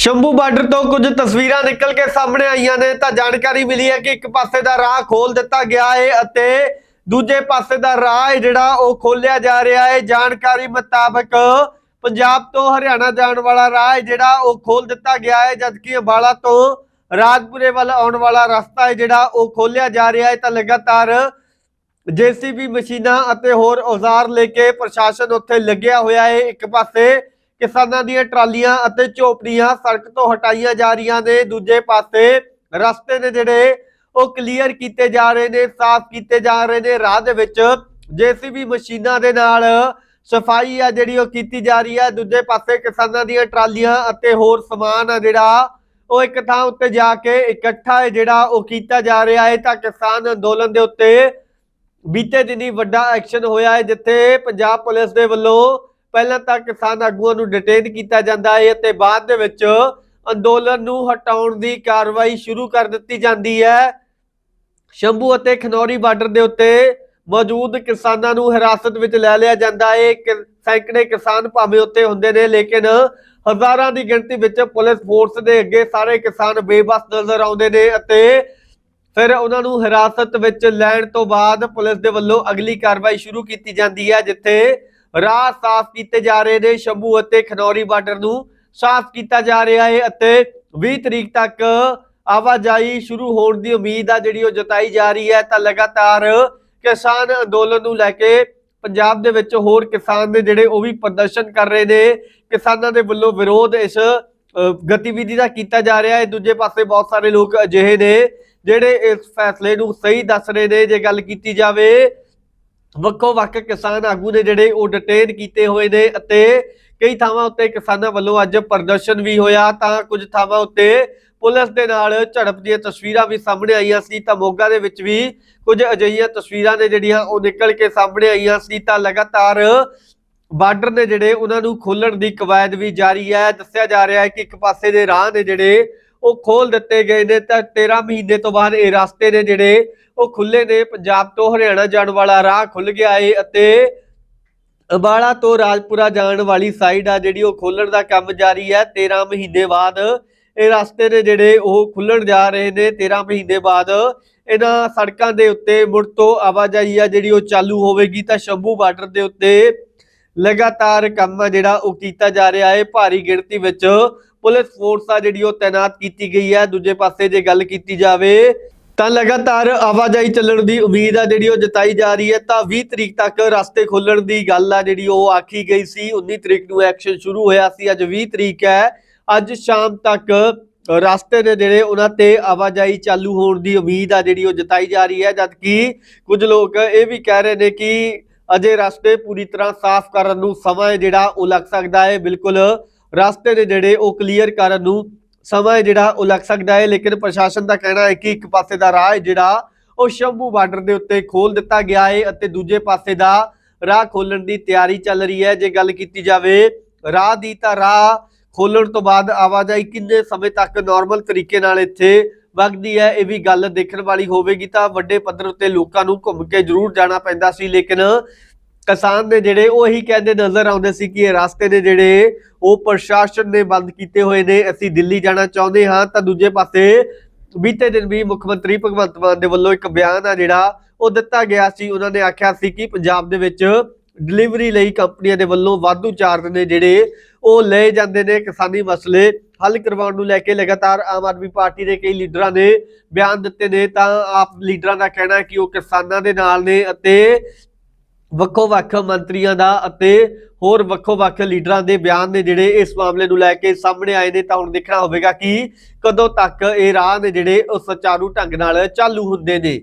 Shambhu border ਤੋਂ ਕੁਝ ਤਸਵੀਰਾਂ ਨਿਕਲ ਕੇ ਸਾਹਮਣੇ ਆਈਆਂ ਨੇ, ਤਾਂ ਜਾਣਕਾਰੀ ਮਿਲੀ ਹੈ ਕਿ ਇੱਕ ਪਾਸੇ ਦਾ ਰਾਹ ਖੋਲ ਦਿੱਤਾ ਗਿਆ ਹੈ ਅਤੇ ਦੂਜੇ ਪਾਸੇ ਦਾ ਰਾਹ ਜਿਹੜਾ, ਉਹ ਖੋਲਿਆ ਜਾ ਰਿਹਾ ਹੈ ਜਾਣਕਾਰੀ ਮੁਤਾਬਕ ਪੰਜਾਬ ਤੋਂ ਹਰਿਆਣਾ ਜਾਣ ਵਾਲਾ ਰਾਹ ਜਿਹੜਾ, ਉਹ ਖੋਲ ਦਿੱਤਾ ਗਿਆ ਹੈ ਜਦਕਿ ਅੰਬਾਲਾ ਤੋਂ ਰਾਜਪੁਰੇ ਵੱਲ ਆਉਣ ਵਾਲਾ ਰਸਤਾ ਹੈ ਜਿਹੜਾ, ਉਹ ਖੋਲਿਆ ਜਾ ਰਿਹਾ ਹੈ ਤਾਂ ਲਗਾਤਾਰ ਜੀਸੀਬੀ ਮਸ਼ੀਨਾਂ ਅਤੇ ਹੋਰ ਔਜ਼ਾਰ ਲੈ ਕੇ ਪ੍ਰਸ਼ਾਸਨ ਉੱਥੇ ਲੱਗਿਆ ਹੋਇਆ ਹੈ ਇੱਕ ਪਾਸੇ ਕਿਸਾਨਾਂ ਦੀਆਂ ਟਰਾਲੀਆਂ ਅਤੇ ਝੋਪੜੀਆਂ ਸੜਕ ਤੋਂ ਹਟਾਈਆਂ ਜਾ ਰਹੀਆਂ ਨੇ। ਦੂਜੇ ਪਾਸੇ ਰਸਤੇ ਨੇ ਜਿਹੜੇ, ਉਹ ਕਲੀਅਰ ਕੀਤੇ ਜਾ ਰਹੇ ਨੇ, ਸਾਫ਼ ਕੀਤੇ ਜਾ ਰਹੇ ਨੇ। ਰਾਹ ਦੇ ਵਿੱਚ ਜੀਸੀਬੀ ਮਸ਼ੀਨਾਂ ਦੇ ਨਾਲ ਸਫ਼ਾਈ ਆ ਜਿਹੜੀ, ਉਹ ਕੀਤੀ ਜਾ ਰਹੀ ਹੈ ਦੂਜੇ ਪਾਸੇ ਕਿਸਾਨਾਂ ਦੀਆਂ ਟਰਾਲੀਆਂ ਅਤੇ ਹੋਰ ਸਮਾਨ ਆ ਜਿਹੜਾ, ਉਹ ਇੱਕ ਥਾਂ ਉੱਤੇ ਜਾ ਕੇ ਇਕੱਠਾ ਹੈ ਜਿਹੜਾ, ਉਹ ਕੀਤਾ ਜਾ ਰਿਹਾ ਹੈ। ਤਾਂ ਕਿਸਾਨ ਅੰਦੋਲਨ ਦੇ ਉੱਤੇ ਬੀਤੇ ਦਿਨੀ ਵੱਡਾ ਐਕਸ਼ਨ ਹੋਇਆ ਹੈ, ਜਿੱਥੇ ਪੰਜਾਬ ਪੁਲਿਸ ਦੇ ਵੱਲੋਂ ਪਹਿਲਾਂ ਤਾਂ ਕਿਸਾਨ ਆਗੂਆਂ ਨੂੰ ਡਿਟੇਨ ਕੀਤਾ ਜਾਂਦਾ ਹੈ ਅਤੇ ਬਾਅਦ ਦੇ ਵਿੱਚ ਅੰਦੋਲਨ ਨੂੰ ਹਟਾਉਣ ਦੀ ਕਾਰਵਾਈ ਸ਼ੁਰੂ ਕਰ ਦਿੱਤੀ ਜਾਂਦੀ ਹੈ। ਸ਼ੰਭੂ ਅਤੇ ਖਨੌਰੀ ਬਾਰਡਰ ਦੇ ਉੱਤੇ ਮੌਜੂਦ ਕਿਸਾਨਾਂ ਨੂੰ ਹਿਰਾਸਤ ਵਿੱਚ ਲੈ ਲਿਆ ਜਾਂਦਾ ਹੈ। ਸੈਂਕੜੇ ਕਿਸਾਨ ਭਾਵੇਂ ਉੱਤੇ ਹੁੰਦੇ ਨੇ, ਲੇਕਿਨ ਹਜ਼ਾਰਾਂ ਦੀ ਗਿਣਤੀ ਵਿੱਚ ਪੁਲਿਸ ਫੋਰਸ ਦੇ ਅੱਗੇ ਸਾਰੇ ਕਿਸਾਨ ਬੇਬਸ ਨਜ਼ਰ ਆਉਂਦੇ ਨੇ ਅਤੇ ਫਿਰ ਉਹਨਾਂ ਨੂੰ ਹਿਰਾਸਤ ਵਿੱਚ ਲੈਣ ਤੋਂ ਬਾਅਦ ਪੁਲਿਸ ਦੇ ਵੱਲੋਂ ਅਗਲੀ ਕਾਰਵਾਈ ਸ਼ੁਰੂ ਕੀਤੀ ਜਾਂਦੀ ਹੈ, ਜਿੱਥੇ ਰਾਹ ਸਾਫ਼ ਕੀਤੇ ਜਾ ਰਹੇ ਨੇ ਸ਼ੰਭੂ ਅਤੇ ਖਨੌਰੀ ਬਾਰਡਰ ਨੂੰ। ਸਾਫ਼ ਕੀਤਾ ਜਾ ਰਿਹਾ ਹੈ ਅਤੇ 20 ਤਰੀਕ ਤੱਕ ਆਵਾਜਾਈ ਸ਼ੁਰੂ ਹੋਣ ਦੀ ਉਮੀਦ ਆ ਜਿਹੜੀ ਉਹ ਜਤਾਈ ਜਾ ਰਹੀ ਹੈ। ਤਾਂ ਲਗਾਤਾਰ ਕਿਸਾਨ ਅੰਦੋਲਨ ਨੂੰ ਲੈ ਕੇ ਪੰਜਾਬ ਦੇ ਵਿੱਚ ਹੋਰ ਕਿਸਾਨ ਨੇ ਜਿਹੜੇ ਉਹ ਵੀ ਪ੍ਰਦਰਸ਼ਨ ਕਰ ਰਹੇ ਨੇ। ਕਿਸਾਨਾਂ ਦੇ ਵੱਲੋਂ ਵਿਰੋਧ ਇਸ ਗਤੀਵਿਧੀ ਦਾ ਕੀਤਾ ਜਾ ਰਿਹਾ ਹੈ। ਦੂਜੇ ਪਾਸੇ ਬਹੁਤ ਸਾਰੇ ਲੋਕ ਅਜਿਹੇ ਨੇ ਜਿਹੜੇ ਇਸ ਫੈਸਲੇ ਨੂੰ ਸਹੀ ਦੱਸ ਰਹੇ ਨੇ। ਜੇ ਗੱਲ ਕੀਤੀ ਜਾਵੇ ਵੱਖੋ ਵੱਖ ਕਿਸਾਨ ਆਗੂ ਨੇ ਜਿਹੜੇ ਉਹ ਡਿਟੇਨ ਕੀਤੇ ਹੋਏ ਨੇ ਅਤੇ ਕਈ ਥਾਵਾਂ ਉੱਤੇ ਕਿਸਾਨਾਂ ਵੱਲੋਂ ਅੱਜ ਪ੍ਰਦਰਸ਼ਨ ਵੀ ਹੋਇਆ। ਤਾਂ ਕੁਝ ਥਾਵਾਂ ਉੱਤੇ ਪੁਲਿਸ ਦੇ ਨਾਲ ਝੜਪ ਦੀਆਂ ਤਸਵੀਰਾਂ ਵੀ ਸਾਹਮਣੇ ਆਈਆਂ ਸੀ। ਤਾਂ ਮੋਗਾ ਦੇ ਵਿੱਚ ਵੀ ਕੁਝ ਅਜਿਹੀਆਂ ਤਸਵੀਰਾਂ ਨੇ ਜਿਹੜੀਆਂ ਉਹ ਨਿਕਲ ਕੇ ਸਾਹਮਣੇ ਆਈਆਂ ਸੀ। ਤਾਂ ਲਗਾਤਾਰ ਬਾਰਡਰ ਨੇ ਜਿਹੜੇ ਉਹਨਾਂ ਨੂੰ ਖੋਲਣ ਦੀ ਕਵਾਇਦ ਵੀ ਜਾਰੀ ਹੈ। ਦੱਸਿਆ ਜਾ ਰਿਹਾ ਹੈ ਕਿ ਇੱਕ ਪਾਸੇ ਦੇ ਰਾਹ ਨੇ ਜਿਹੜੇ ਉਹ ਖੋਲ ਦਿੱਤੇ ਗਏ ਨੇ ਤਾਂ 13 ਮਹੀਨੇ ਤੋਂ ਬਾਅਦ ਇਹ ਰਸਤੇ ਨੇ ਜਿਹੜੇ, ਉਹ ਖੁੱਲੇ ਨੇ। ਪੰਜਾਬ ਤੋਂ ਹਰਿਆਣਾ ਜਾਣ ਵਾਲਾ ਰਾਹ ਖੁੱਲ ਗਿਆ ਏ ਅਤੇ ਅੰਬਾਲਾ ਤੋਂ ਰਾਜਪੁਰਾ ਜਾਣ ਵਾਲੀ ਸਾਈਡ ਆ ਜਿਹੜੀ ਉਹ ਖੋਲਣ ਦਾ ਕੰਮ ਜਾਰੀ ਹੈ 13 ਮਹੀਨੇ ਬਾਅਦ ਇਹ ਰਸਤੇ ਨੇ ਜਿਹੜੇ, ਉਹ ਖੁੱਲਣ ਜਾ ਰਹੇ ਨੇ। 13 ਮਹੀਨੇ ਬਾਅਦ ਇਹਨਾਂ ਸੜਕਾਂ ਦੇ ਉੱਤੇ ਮੁੜ ਤੋਂ ਆਵਾਜਾਈ ਆ ਜਿਹੜੀ ਉਹ ਚਾਲੂ ਹੋਵੇਗੀ ਤਾਂ ਸ਼ੰਭੂ ਬਾਰਡਰ ਦੇ ਉੱਤੇ ਲਗਾਤਾਰ ਕੰਮ ਆ ਜਿਹੜਾ ਉਹ ਕੀਤਾ ਜਾ ਰਿਹਾ ਹੈ, ਭਾਰੀ ਗਿਣਤੀ ਵਿੱਚ ਪੁਲਿਸ ਫੋਰਸ ਆ ਜਿਹੜੀ ਉਹ ਤਾਇਨਾਤ ਕੀਤੀ ਗਈ ਹੈ। ਦੂਜੇ ਪਾਸੇ ਜੇ ਗੱਲ ਕੀਤੀ ਜਾਵੇ, ਤਾਂ ਲਗਾਤਾਰ ਆਵਾਜਾਈ ਚੱਲਣ ਦੀ ਉਮੀਦ ਆ ਜਿਹੜੀ ਉਹ ਜਤਾਈ ਜਾ ਰਹੀ ਹੈ। ਤਾਂ 20 ਤਰੀਕ ਤੱਕ ਰਸਤੇ ਖੋਲਣ ਦੀ ਗੱਲ ਆ ਜਿਹੜੀ ਉਹ ਆਖੀ ਗਈ ਸੀ। 19 ਤਰੀਕ ਨੂੰ ਐਕਸ਼ਨ ਸ਼ੁਰੂ ਹੋਇਆ ਸੀ। ਅੱਜ 20 ਤਰੀਕ ਹੈ। ਅੱਜ ਸ਼ਾਮ ਤੱਕ ਰਸਤੇ ਦੇ ਜਿਹੜੇ ਉਹਨਾਂ ਤੇ ਆਵਾਜਾਈ ਚਾਲੂ ਹੋਣ ਦੀ ਉਮੀਦ ਆ ਜਿਹੜੀ ਉਹ ਜਤਾਈ ਜਾ ਰਹੀ ਹੈ। ਜਦਕਿ ਕੁਝ ਲੋਕ ਇਹ ਵੀ ਕਹਿ ਰਹੇ ਨੇ ਕਿ ਅਜੇ ਰਸਤੇ ਪੂਰੀ ਤਰ੍ਹਾਂ ਸਾਫ਼ ਕਰਨ ਨੂੰ ਸਮਾਂ ਜਿਹੜਾ ਉਹ ਲੱਗ ਸਕਦਾ ਹੈ। ਬਿਲਕੁਲ ਰਸਤੇ ਦੇ ਜਿਹੜੇ ਉਹ ਕਲੀਅਰ ਕਰਨ ਨੂੰ ਸਮਾਂ ਜਿਹੜਾ ਉਹ ਲੱਗ ਸਕਦਾ ਹੈ। ਲੇਕਿਨ ਪ੍ਰਸ਼ਾਸਨ ਦਾ ਕਹਿਣਾ ਹੈ ਕਿ ਇੱਕ ਪਾਸੇ ਦਾ ਰਾਹ ਹੈ ਜਿਹੜਾ ਉਹ ਸ਼ੰਭੂ ਬਾਰਡਰ ਦੇ ਉੱਤੇ ਖੋਲ ਦਿੱਤਾ ਗਿਆ ਹੈ ਅਤੇ ਦੂਜੇ ਪਾਸੇ ਦਾ ਰਾਹ ਖੋਲਣ ਦੀ ਤਿਆਰੀ ਚੱਲ ਰਹੀ ਹੈ। ਜੇ ਗੱਲ ਕੀਤੀ ਜਾਵੇ ਰਾਹ ਦੀ ਤਾਂ ਰਾਹ ਖੋਲਣ ਤੋਂ ਬਾਅਦ ਆਵਾਜਾਈ ਕਿੰਨੇ ਸਮੇਂ ਤੱਕ ਨਾਰਮਲ ਤਰੀਕੇ ਨਾਲ ਇੱਥੇ ਵਗਦੀ ਹੈ, ਇਹ ਵੀ ਗੱਲ ਦੇਖਣ ਵਾਲੀ ਹੋਵੇਗੀ ਤਾਂ ਵੱਡੇ ਪੱਧਰ ਉੱਤੇ ਲੋਕਾਂ ਨੂੰ ਘੁੰਮ ਕੇ ਜ਼ਰੂਰ ਜਾਣਾ ਪੈਂਦਾ ਸੀ, ਲੇਕਿਨ ਕਿਸਾਨ ਨੇ ਜਿਹੜੇ ਉਹ ਇਹੀ ਕਹਿੰਦੇ ਨਜ਼ਰ ਆਉਂਦੇ ਸੀ ਕਿ ਇਹ ਰਸਤੇ ਨੇ ਜਿਹੜੇ ਉਹ ਪ੍ਰਸ਼ਾਸਨ ਨੇ ਬੰਦ ਕੀਤੇ ਹੋਏ ਨੇ, ਅਸੀਂ ਦਿੱਲੀ ਜਾਣਾ ਚਾਹੁੰਦੇ ਹਾਂ, ਤਾਂ ਦੂਜੇ ਪਾਸੇ ਬੀਤੇ ਦਿਨ ਵੀ ਮੁੱਖ ਮੰਤਰੀ ਭਗਵੰਤ ਮਾਨ ਦੇ ਵੱਲੋਂ ਇੱਕ ਬਿਆਨ ਆ ਜਿਹੜਾ ਉਹ ਦਿੱਤਾ ਗਿਆ ਸੀ, ਉਹਨਾਂ ਨੇ ਆਖਿਆ ਸੀ ਕਿ ਪੰਜਾਬ ਦੇ ਵਿੱਚ ਡਿਲੀਵਰੀ ਲਈ ਕੰਪਨੀਆਂ ਦੇ ਵੱਲੋਂ ਵਾਧੂ ਚਾਰਜ ਨੇ ਜਿਹੜੇ ਉਹ ਲਏ ਜਾਂਦੇ ਨੇ ਕਿਸਾਨੀ ਮਸਲੇ ਹੱਲ ਕਰਵਾਉਣ ਨੂੰ ਲੈ ਕੇ ਲਗਾਤਾਰ ਆਮ ਆਦਮੀ ਪਾਰਟੀ ਦੇ ਕਈ ਲੀਡਰਾਂ ਨੇ ਬਿਆਨ ਦਿੱਤੇ ਨੇ, ਤਾਂ ਆਪ ਲੀਡਰਾਂ ਦਾ ਕਹਿਣਾ ਹੈ ਕਿ ਉਹ ਕਿਸਾਨਾਂ ਦੇ ਨਾਲ ਨੇ ਅਤੇ ਵੱਖੋ ਵੱਖ ਮੰਤਰੀਆਂ ਦਾ ਅਤੇ ਹੋਰ ਵੱਖੋ ਵੱਖ ਲੀਡਰਾਂ ਦੇ ਬਿਆਨ ਨੇ ਜਿਹੜੇ ਇਸ ਮਾਮਲੇ ਨੂੰ ਲੈ ਕੇ ਸਾਹਮਣੇ ਆਏ ਨੇ, ਤਾਂ ਹੁਣ ਦੇਖਣਾ ਹੋਵੇਗਾ ਕਿ ਕਦੋਂ ਤੱਕ ਇਹ ਰਾਹ ਨੇ ਜਿਹੜੇ ਉਹ ਸੁਚਾਰੂ ਢੰਗ ਨਾਲ ਚਾਲੂ ਹੁੰਦੇ ਨੇ।